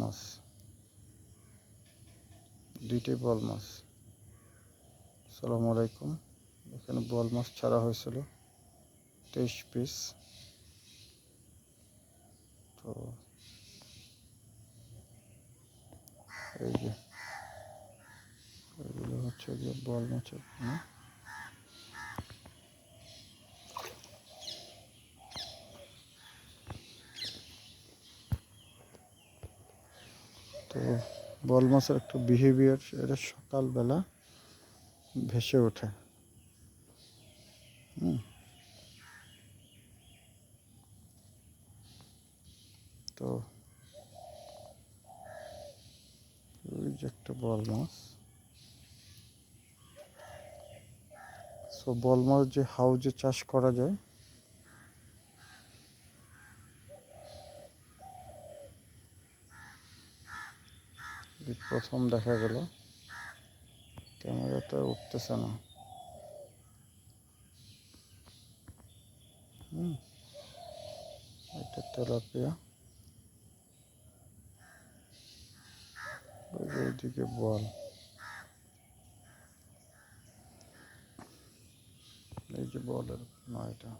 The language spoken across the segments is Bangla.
মাছ। দুইটাই বল মাছ। আসসালামু আলাইকুম এখানে বল মাছ ছাড়া হয়েছিল। তেইশ পিস। তো এই যে, এগুলো হচ্ছে যে বল মাছের পোনা। তো বল মাছের একটা বিহেভিয়ার এটা সকালবেলা ভেসে ওঠে। তো একটা বল মাছ সো বল মাছ যে হাউজে চাষ করা যায় এই প্রথম দেখা গেল। ক্যামেরাটা উঠতেছে না। হুম, এটা তেলাপিয়া। ওইদিকে বল। এই যে বলের না এটা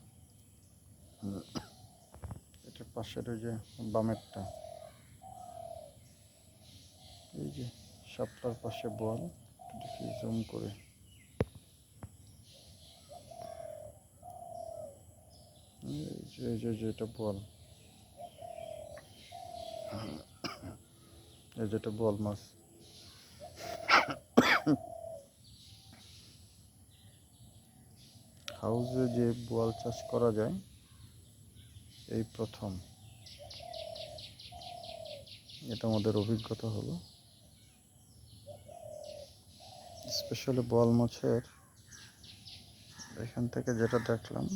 এটার পাশের ওই যে বামেরটা। এই যে সাপটার পাশে বল, দেখি জুম করে। এই যে এই যে এই যে, এটা বল। এই যেটা বল মাছ। হাউসে যে বোয়াল চাষ করা যায়, এই প্রথম। এটা আমাদের অভিজ্ঞতা হলো। স্পেশালি বল মাছের। এখান থেকে যেটা দেখলাম,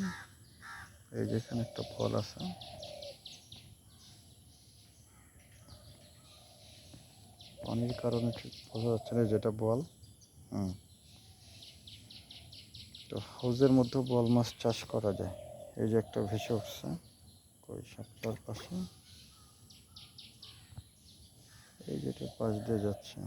এই যে এখানে একটা বল আছে। পানির কারণে ঠিক বোঝা যাচ্ছে না যেটা বল। হুম। তো হাউজের মধ্যেও বল মাছ চাষ করা যায়। এই যে একটা ভেসে উঠছে, কই সাতটার পাশে। এই যেটা পাশ দিয়ে যাচ্ছে।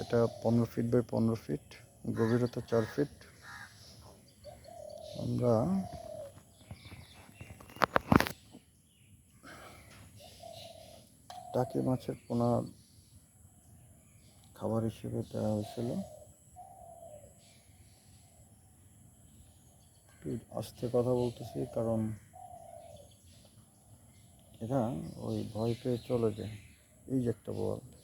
এটা পনেরো ফিট বাই পনেরো ফিট গভীরতা চার ফিট আমরা টাকি মাছের পোনা খাবার হিসেবে দেওয়া হয়েছিল। আস্তে কথা বলতেছি, কারণ এরা ওই ভয় পেয়ে চলে যায়। এই যে একটা বল।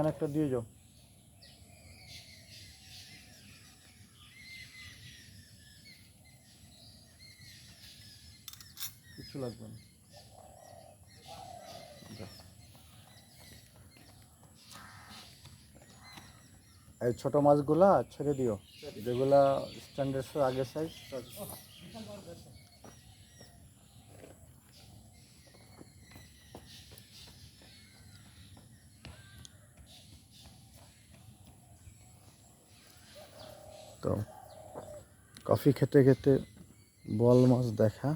এখানে একটা দিয়ে যাও। কিছু লাগবে না। এই ছোট মাছগুলা ছেড়ে দিও। যেগুলা স্ট্যান্ডার্ডস আগের সাইজ তো কফি খেতে খেতে বল মাছ দেখা,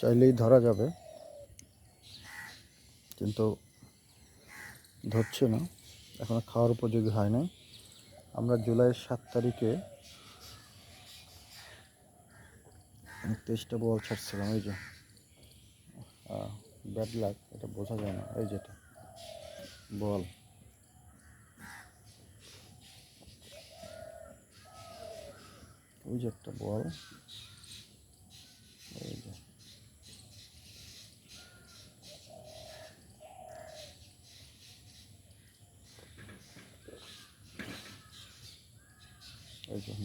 চাইলেই ধরা যাবে। কিন্তু ধরছে না, এখনও খাওয়ার উপযোগী হয় নাই। আমরা জুলাইয়ের সাত তারিখে তেইশটা বল ছাড়ছিলাম, এই যে। ব্যাড লাগ এটা বোঝা যায় না, এই যেটা। বল। ওই যে একটা বল। এই যে।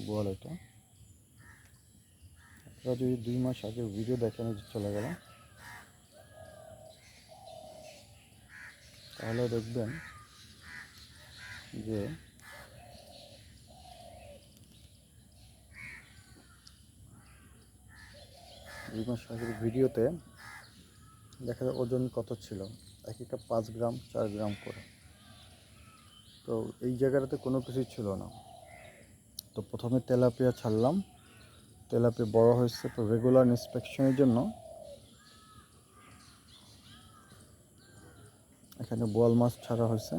বল এটা। আপনারা যদি দুই মাস আগে ভিডিও দেখেন চলে গেল, তাহলে দেখবেন যে দুই মাস ভিডিওতে দেখা যায় ওজন কত ছিল? এক একটা পাঁচ গ্রাম, চার গ্রাম করে। তো এই জায়গাটাতে কোনো কিছুই ছিল না। তো প্রথমে তেলাপিয়া ছাড়লাম। তেলাপিয়া বড় হয়েছে, তো রেগুলার ইন্সপেকশনের জন্য এখানে বোয়াল মাছ ছাড়া হয়েছে।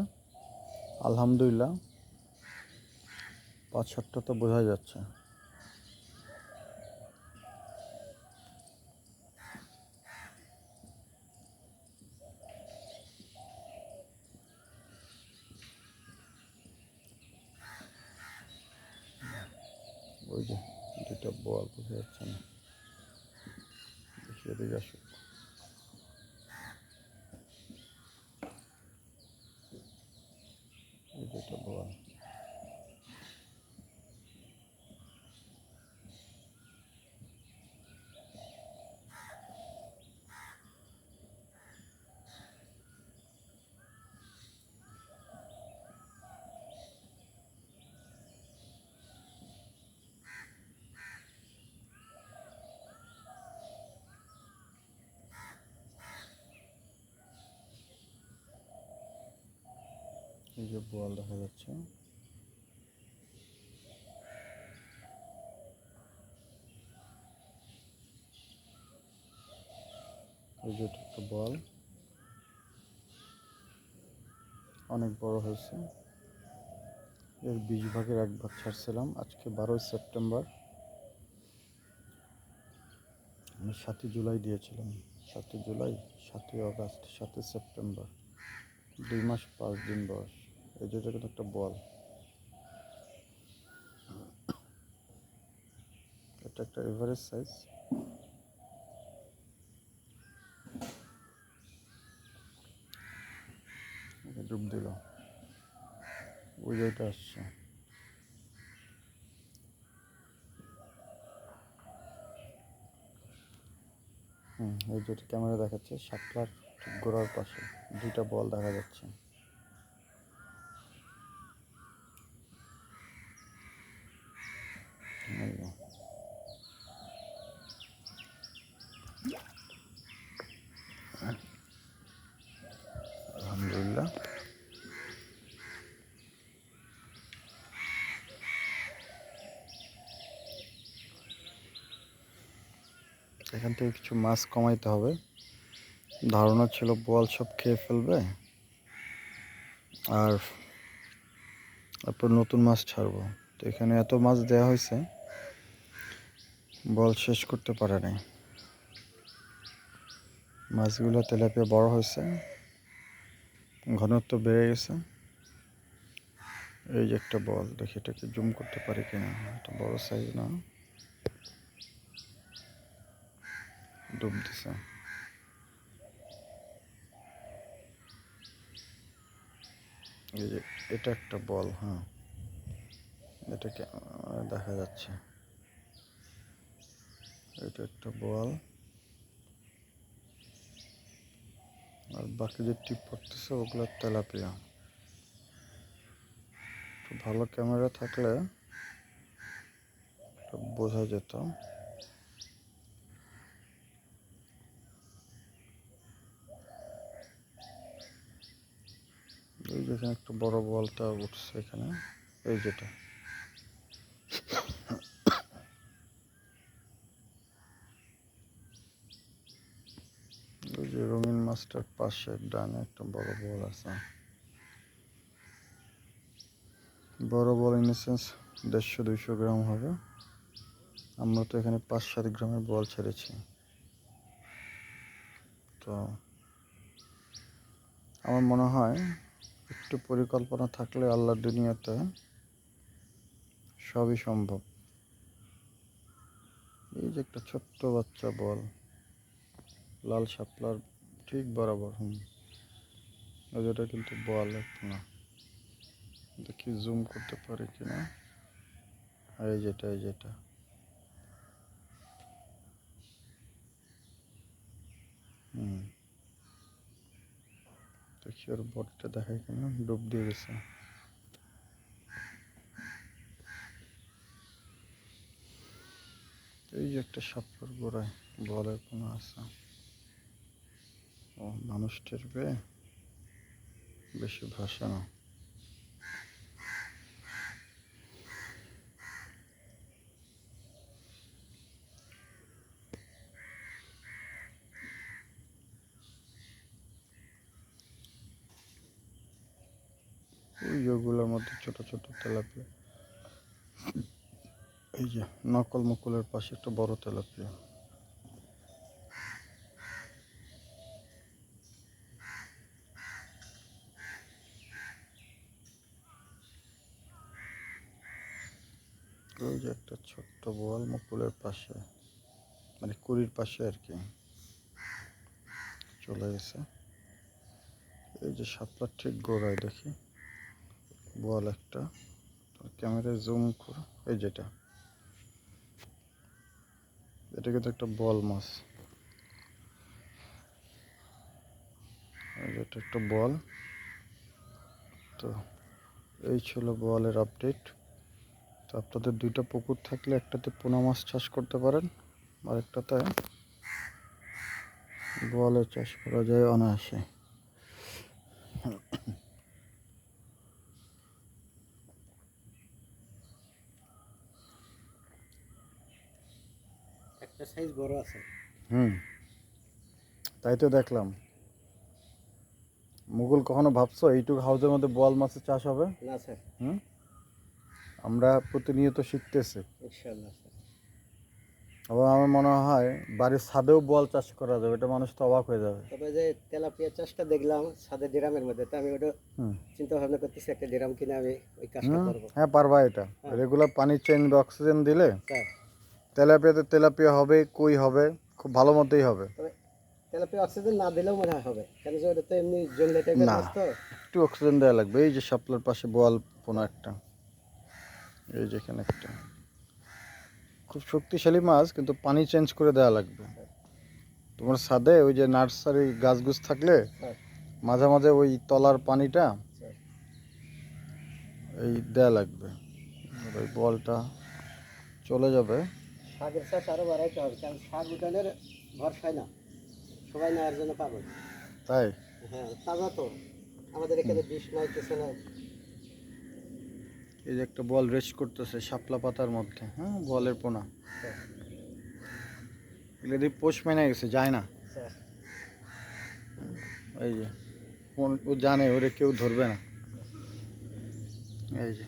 আলহামদুলিল্লাহ, পাঁচ সাতটা তো বোঝা যাচ্ছে। ওই যে দুটা বল বোঝা যাচ্ছে না। বেশি এদিকে আসো এই বল দেখা যাচ্ছে। বল। অনেক বড় হয়েছে। এর বিশ ভাগের এক ভাগ ছাড়ছিলাম। আজকে বারোই সেপ্টেম্বর। আমি সাতই জুলাই দিয়েছিলাম। সাতই জুলাই, সাতই আগস্ট, সাতই সেপ্টেম্বর। দুই মাস পাঁচ দিন বয়স। এই যে কিন্তু একটা বল। এটা একটা এভারেজ সাইজ ডুব দিল। ওই যে এটা আসছে। হুম, এই যেটা ক্যামেরা দেখাচ্ছে শাপলার ঠিক গোড়ার পাশে। দুইটা বল দেখা যাচ্ছে এই যে। আলহামদুলিল্লাহ এখান থেকে কিছু মাছ কমাইতে হবে। ধারণা ছিল বল সব খেয়ে ফেলবে। আর তারপর নতুন মাছ ছাড়বো। তো এখানে এত মাছ দেওয়া হয়েছে বল শেষ করতে পারে নাই। মাছগুলো তেলাপিয়া বড় হয়েছে, ঘনত্ব বেড়ে গেছে। এই যে একটা বল, দেখি এটাকে জুম করতে পারি কিনা। এটা বড় সাইজ না। ডুব দিছে এই যে, এটা একটা বল হ্যাঁ। এটাকে দেখা যাচ্ছে। এটা একটা বল। আর বাকি যে টিপ পড়তেছে ওগুলো তেলাপিয়া। ভালো ক্যামেরা থাকলে বোঝা যেত এই যেখানে একটা বড় বলটা উঠছে এখানে। এই যেটা। যে রঙিন মাছটার পাশে ডানে একটা বড় বল আছে। বড় বল ইন সেন্স দেড়শো, দুইশো গ্রাম হবে। আমরা তো এখানে পাঁচ, সাত গ্রামের বল ছেড়েছি। তো আমার মনে হয় একটু পরিকল্পনা থাকলে আল্লাহর দুনিয়াতে সবই সম্ভব। এই যে একটা ছোট্ট বাচ্চা বল, লাল শাপলার ঠিক বরাবর, হুম। ওই যেটা কিন্তু বল না। দেখি জুম করতে পারি কিনা। এই যেটা এই যেটা। দেখি, ওর বডিটা দেখাই কিনা? ডুব দিয়ে গেছে। এই যে একটা সাপের গোড়ায় বলের কোনো আছে। ও মানুষ পেয়ে বেশি ভাসে না। ওই ওগুলোর মধ্যে ছোট ছোট তেলাপিয়া। এই যে, নকল মুকুলের পাশে একটা বড় তেলাপিয়া। ওই যে একটা ছোট্ট বোয়াল মুকুলের পাশে মানে কুড়ির পাশে আর কি, চলে গেছে। এই যে সাপলার ঠিক গোড়ায় দেখি। বল একটা। ক্যামেরায় জুম করে। এই যেটা। এটা কিন্তু একটা বল মাছ। এটা একটা বল। তো এই ছিল বলের আপডেট তো আপনাদের দুইটা পুকুর থাকলে একটাতে পোনা মাছ চাষ করতে পারেন আর একটাতে বলের চাষ করা যায় অনায়াসে। সাইজ বড় আছে। হুম। তাই তো দেখলাম। মুঘল কখনো ভাবছ এইটুকু হাউসের মধ্যে বল মাছের চাষ হবে? না স্যার হুম? আমরা প্রতিনিয়ত শিখতেছি। ইনশাল্লাহ স্যার আবার আমার মনে হয় বাড়ির ছাদেও বল চাষ করা যাবে এটা মানুষ তো অবাক হয়ে যাবে। তবে যে তেলাপিয়া চাষটা দেখলাম সাদা ড্রামের মধ্যে তো আমি ওটা চিন্তা ভাবনা করতেছি একটা ড্রাম কিনে আমি ওই কাজটা করব। হ্যাঁ পারবা এটা। হ্যাঁ। রেগুলার পানির চেঞ্জ অক্সিজেন দিলে তেলাপিয়াতে তেলাপিয়া হবে কই হবে খুব ভালো মতোই হবে। তেলাপিয়া অক্সিজেন না দিলেও মনে হবে। কেন যে ওটা তো এমনি জঙ্গলে টাইপের মাছ তো। একটু অক্সিজেন দেওয়া লাগবে। এই যে শাপলার পাশে বোয়াল পোনা একটা এই যে এখানে একটা। খুব শক্তিশালী মাছ কিন্তু পানি চেঞ্জ করে দেওয়া লাগবে। তোমার ছাদে ওই যে নার্সারি গাছগুছ থাকলে মাঝে মাঝে ওই তলার পানিটা এই দেয়া লাগবে। ওই বলটা চলে যাবে। শাকের চাষ আরও বাড়াইতে হবে কারণ শাক উঠানের ভরসায় না সবাই নেওয়ার জন্য পাগল। তাই? হ্যাঁ তাজা তো। আমাদের এখানে বিষ নাই কিছু নাই এই যে একটা বল রেস করতেছে শাপলা পাতার মধ্যে হ্যাঁ বলের পোনা। স্যার এগুলো দিয়ে পোষ মেনে গেছে যায় না। এই যে ও জানে ওরে কেউ ধরবে না। এই যে।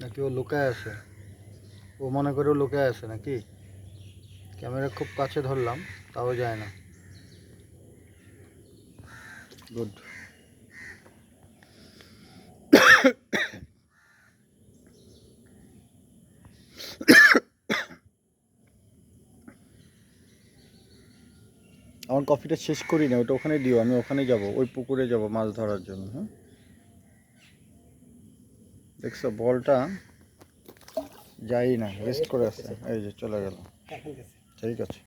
নাকি ও লুকায় আছে? ও মনে করে ও লুকায় আছে নাকি? ক্যামেরা খুব কাছে ধরলাম, তাও যায় না। গুড আমার কফিটা শেষ করি না, ওটা ওখানে দিও, আমি ওখানে যাব, ওই পুকুরে যাব মাছ ধরার জন্য হ্যাঁ? দেখছ বলটা যাই না রেস্ট করে আসছে এই যে চলে গেল। ঠিক আছে।